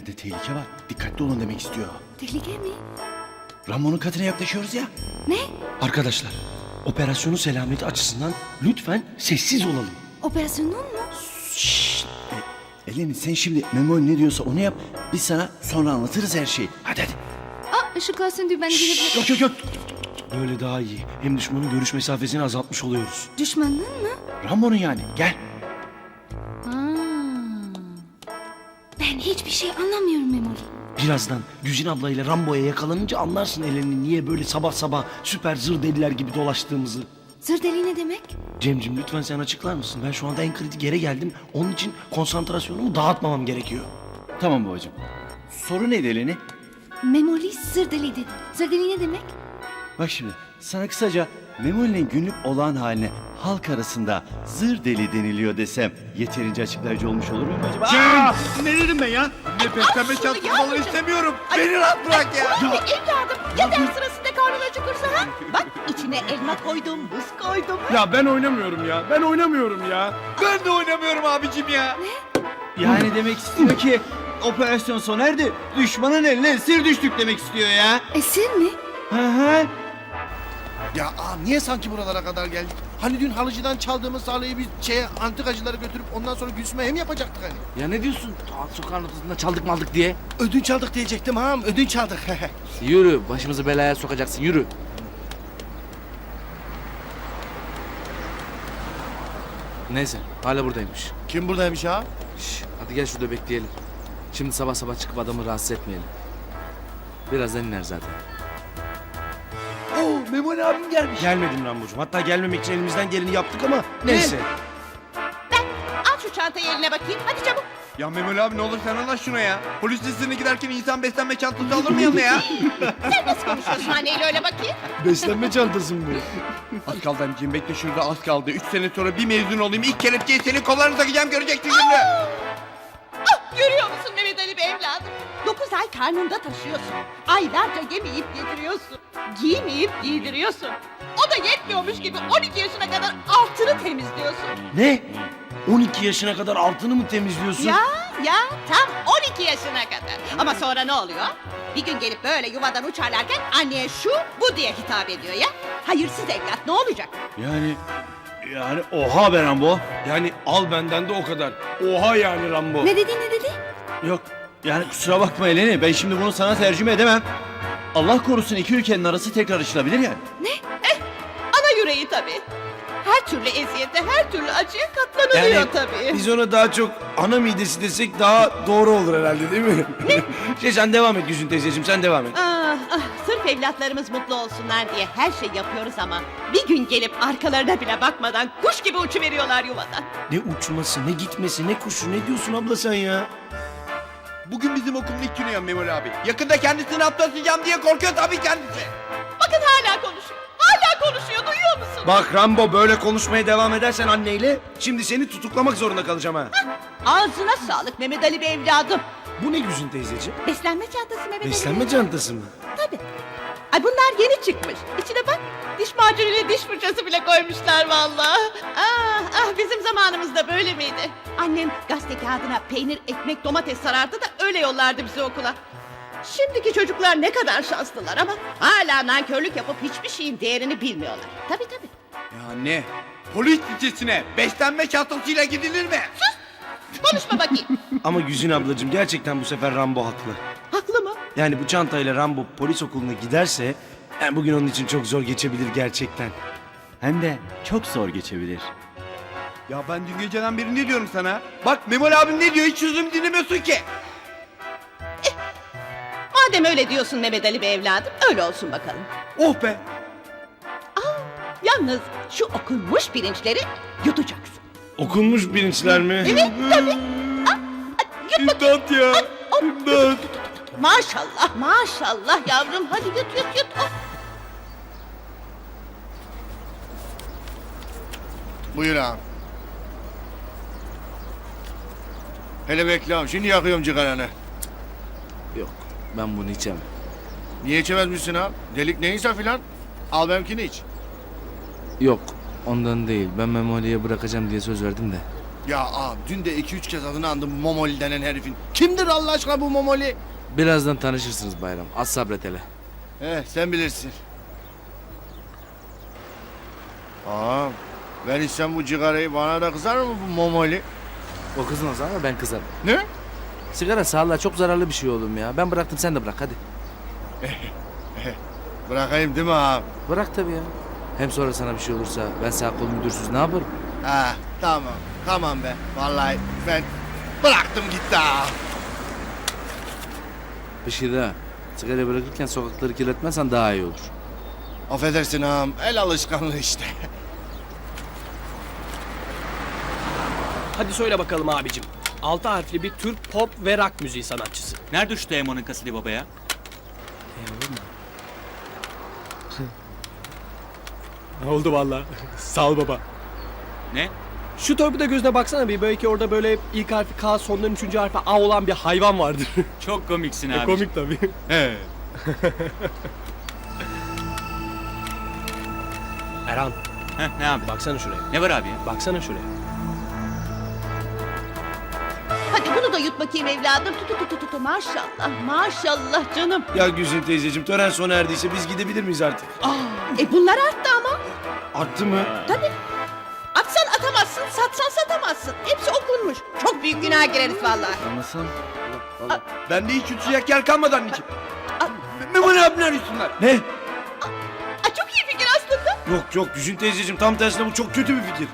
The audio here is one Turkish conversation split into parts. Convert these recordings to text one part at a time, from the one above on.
ileride tehlike var. Dikkatli olun demek istiyor. Tehlike mi? Rambo'nun katına yaklaşıyoruz ya. Ne? Arkadaşlar, operasyonun selameti açısından lütfen sessiz olalım. Operasyonun mu? E, Eleni sen şimdi Memo ne diyorsa onu yap. Biz sana sonra anlatırız her şeyi. Hadi hadi. Aa ışıklar söndü ben gidebilirim. Yok yok yok. Böyle daha iyi. Hem düşmanın görüş mesafesini azaltmış oluyoruz. Düşmanın mı? Rambo'nun yani. Gel. Hiçbir şey anlamıyorum Memoli. Birazdan Güzin ablayla Rambo'ya yakalanınca anlarsın Eleni niye böyle sabah sabah süper zır deliler gibi dolaştığımızı. Zırdeli ne demek? Cemcim lütfen sen açıklar mısın? Ben şu anda en kritik yere geldim. Onun için konsantrasyonumu dağıtmamam gerekiyor. Tamam babacığım. Soru neydi Eleni? Memoli zırdeli dedi. Zırdeli ne demek? Bak şimdi sana kısaca Memoli'nin günlük olağan haline halk arasında zır deli deniliyor desem yeterince açıklayıcı olmuş olur muyum acaba? Ya! Ne dedim ben ya? Ne beslenme falan istemiyorum. Beni rahat bırak ya. Evladım ya ders sırasında karnın acıkırsa ha? Bak içine elma koydum, buz koydum. Ya ben oynamıyorum ya. Ben oynamıyorum ya. Ben de oynamıyorum abicim ya. Yani demek istiyor ki operasyon sona erdi. Düşmanın eline esir düştük demek istiyor ya. Esir mi? Hı hı. Ya aa, niye sanki buralara kadar geldik? Hani dün halıcıdan çaldığımız sağlayı biz şeye antikacılara götürüp ondan sonra Gülsüm'e hem yapacaktık hani. Ya ne diyorsun? Doğan sokağın ortasında çaldık maldık diye. Ödünç aldık diyecektim ha ödünç aldık. Yürü başımızı belaya sokacaksın yürü. Neyse hala buradaymış. Kim buradaymış ha? Şş, hadi gel şurada bekleyelim. Şimdi sabah sabah çıkıp adamı rahatsız etmeyelim. Birazdan iner zaten. Oo Memoli abim gelmiş. Gelmedim Rambocuğum. Hatta gelmemek için elimizden geleni yaptık ama neyse. Al şu çantayı eline bakayım. Hadi çabuk. Ya Memoli abi ne olur sen anlaş şuna ya. Polis listesine giderken insan beslenme çantası alır mı yanına ya? Sen nasıl konuşuyorsun anneyle öyle bakayım? beslenme çantası mı bu? Az kaldı anneciğim bekle şurada az kaldı. Üç sene sonra bir mezun olayım ilk kelepçeyi senin kollarına takacağım göreceksin şimdi. Görüyor musun Mehmet Ali Bey evladım? Dokuz ay karnında taşıyorsun. Aylarca yemeyip yediriyorsun. Giymeyip giydiriyorsun. O da yetmiyormuş gibi 12 yaşına kadar altını temizliyorsun. Ne? 12 yaşına kadar altını mı temizliyorsun? Ya ya tam 12 yaşına kadar. Ama sonra ne oluyor? Bir gün gelip böyle yuvadan uçarlarken anneye şu bu diye hitap ediyor ya. Hayırsız evlat ne olacak? Yani yani oha be Rambo. Yani al benden de o kadar. Oha yani Rambo. Ne dedi ne dedi? Yok yani kusura bakma Eleni ben şimdi bunu sana tercüme edemem. Allah korusun iki ülkenin arası tekrar açılabilir yani. Ana yüreği tabii. Her türlü eziyete, her türlü acıya katlanılıyor Yani tabii. biz ona daha çok ana midesi desek daha doğru olur herhalde değil mi? şey sen devam et Güzün teyzeciğim sen devam et. Ah, ah, sırf evlatlarımız mutlu olsunlar diye her şey yapıyoruz ama bir gün gelip arkalarına bile bakmadan kuş gibi uçuveriyorlar yuvadan. Ne uçması ne gitmesi ne kuşu ne diyorsun abla sen ya? Bugün bizim okulun ilk günü ya Memoli abi. Yakında kendisini atlatacağım diye korkuyor tabii kendisi. Bakın hala konuşuyor. Hala konuşuyor duyuyor musun? Bak Rambo böyle konuşmaya devam edersen anneyle şimdi seni tutuklamak zorunda kalacağım ha. Ağzına sağlık Mehmet Ali Bey evladım. Bu ne Güzün teyzeciğim? Beslenme çantası Mehmet Ali Beslenme çantası mı? Ay bunlar yeni çıkmış. İçine bak diş macunuyla diş fırçası bile koymuşlar vallahi. Ah ah bizim zamanımızda böyle miydi? Annem gazete kağıdına peynir, ekmek, domates sarardı da öyle yollardı bizi okula. Şimdiki çocuklar ne kadar şanslılar ama hala nankörlük yapıp hiçbir şeyin değerini bilmiyorlar. Tabii tabii. Ya ne? Polis listesine beslenme çantasıyla gidilir mi? Konuşma bakayım. Ama Güzin ablacığım gerçekten bu sefer Rambo haklı. Yani bu çantayla Rambo polis okuluna giderse yani bugün onun için çok zor geçebilir gerçekten. Hem de çok zor geçebilir. Ya ben dün geceden beri ne diyorum sana? Bak Memoli abim ne diyor hiç sözümü dinlemiyorsun ki. Madem öyle diyorsun Mehmet Ali Bey evladım öyle olsun bakalım. Oh be. Yalnız şu okunmuş pirinçleri yutacaksın. Okunmuş bilinçler mi? Evet tabii. Yut bakayım. İmdat ya. İmdat. Maşallah maşallah yavrum hadi yut yut yut. Buyur ağam. Hele bekle ağam şimdi yakıyorum cigaranı. Yok ben bunu içemem. Niye içemezmişsin ağam? Delik neyse filan. Al benimkini iç. Yok ondan değil ben Memoli'ye bırakacağım diye söz verdim de. Ya ağam dün de iki üç kez adını andım bu Momoli denen herifin. Kimdir Allah aşkına bu Momoli? Birazdan tanışırsınız bayram. Az sabret hele. Eh sen bilirsin. Ağam ben içsem bu cigarayı bana da kızar mı bu Momoli? O kızmaz ama ben kızarım. Ne? Sigara sağlığa çok zararlı bir şey oğlum ya. Ben bıraktım sen de bırak hadi. Bırakayım değil mi ağam? Bırak tabii ya. Hem sonra sana bir şey olursa ben sağ kol müdürsüz ne yaparım? Ha tamam tamam be. Vallahi ben bıraktım gitti ağam. Bir şey daha. Sigara bırakırken sokakları kirletmezsen daha iyi olur. Affedersin ağam el alışkanlığı işte. Hadi söyle bakalım abicim. Altı harfli bir Türk pop ve rock müziği sanatçısı. Nerede şu Teoman'ın kaseti baba ya? Oldu valla. Sağ ol baba. Ne? Şu torpida gözüne baksana bir belki orada böyle ilk harfi K sonların üçüncü harfi A olan bir hayvan vardır. Çok komiksin E, abi. Komik tabii. He. Erhan Heh, ne abi? baksana şuraya. Ne var abi ya? Baksana şuraya. Hadi bunu da yut bakayım evladım. Tutu tutu tutu maşallah maşallah canım. Ya Gülsün teyzeciğim tören sona erdiyse biz gidebilir miyiz artık? E bunlar arttı ama. Arttı mı? Atsan atamazsın, satsan satamazsın. Hepsi okunmuş. Çok büyük günah gireriz vallahi. Anlasam. Ben de hiç yutacak yer kalmadı anneciğim. Memoli abiler üstünden. Ne? Aa, çok iyi fikir aslında. Yok yok Gülsün teyzeciğim tam tersine bu çok kötü bir fikir.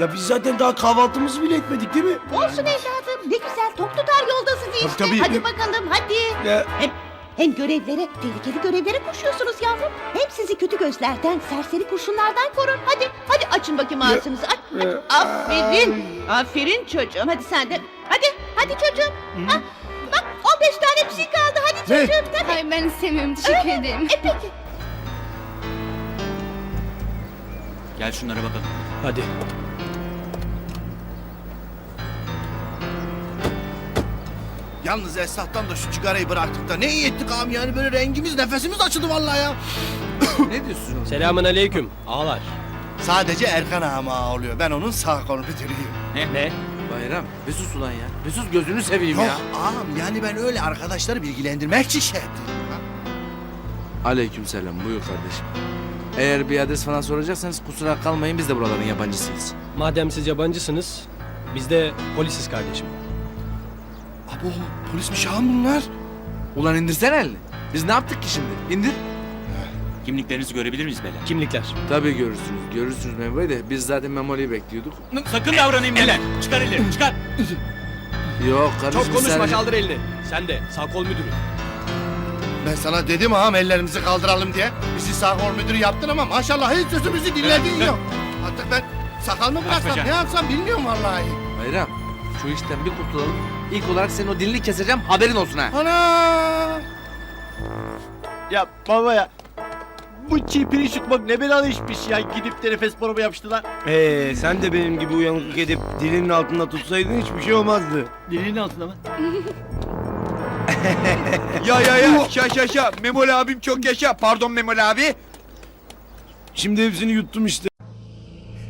Ya biz zaten daha kahvaltımızı bile etmedik değil mi? Olsun evladım. Ne güzel tok tutar yoldasınız işte. tabii. Hadi bakalım hadi. Ya, Hem, hem görevlere, tehlikeli görevlere koşuyorsunuz yavrum. Hem sizi kötü gözlerden, serseri kurşunlardan korur. Hadi, hadi açın bakayım ağzınızı. Aç, aç. Aferin. Aferin çocuğum. Hadi sen de. Hadi, hadi çocuğum. Ha, bak 15 tane bir şey kaldı. Hadi Ne? çocuğum. Tabii. Hayır ben istemiyorum teşekkür ederim. E peki. Gel şunlara bakalım. Hadi. Yalnız Esnaf'tan da şu cigarayı bıraktık da ne iyi ettik ağam yani böyle rengimiz nefesimiz açıldı vallahi ya. ne diyorsun? Selamun aleyküm. Ağlar. Sadece Erkan ağam ağa oluyor. Ben onun sağ kolu bitireyim. Ne? Bayram bir sus ulan ya. Bir sus gözünü seveyim Yok ya. ağam yani ben öyle arkadaşları bilgilendirmek için şey ettim. Aleyküm selam buyur kardeşim. Eğer bir adres falan soracaksanız kusura kalmayın biz de buraların yabancısıyız. Madem siz yabancısınız, biz de polisiz kardeşim. Abo polismiş ağam bunlar. Ulan indirsene elini. Biz ne yaptık ki şimdi? İndir. Kimliklerinizi görebilir miyiz beyler? Kimlikler. Tabii görürsünüz. Görürsünüz Bey de biz zaten Memoli'yi bekliyorduk. Sakın davranayım beyler. Çıkar ellerini çıkar. Yok kardeşim Çok konuşma sadece- kaldır elini. Sen de sağ kol müdürü. Ben sana dedim ağam ellerimizi kaldıralım diye. Bizi sağ kol müdürü yaptın ama maşallah hiç sözümüzü dinlediğin yok. Artık ben sakal mı bıraksam Açmayacağım. ne yapsam bilmiyorum vallahi. Bayram şu işten bir kurtulalım. İlk olarak senin o dilini keseceğim haberin olsun ha. Ana! Ya baba ya. Bu çipini sıkmak ne belalı işmiş ya. Gidip de nefes borumu yapıştılar. Ee, sen de benim gibi uyanıklık edip dilinin altında tutsaydın hiçbir şey olmazdı. Dilinin altında mı? Ya ya ya şa şa şa. Memoli abim çok yaşa. Pardon Memoli abi. Şimdi hepsini yuttum işte.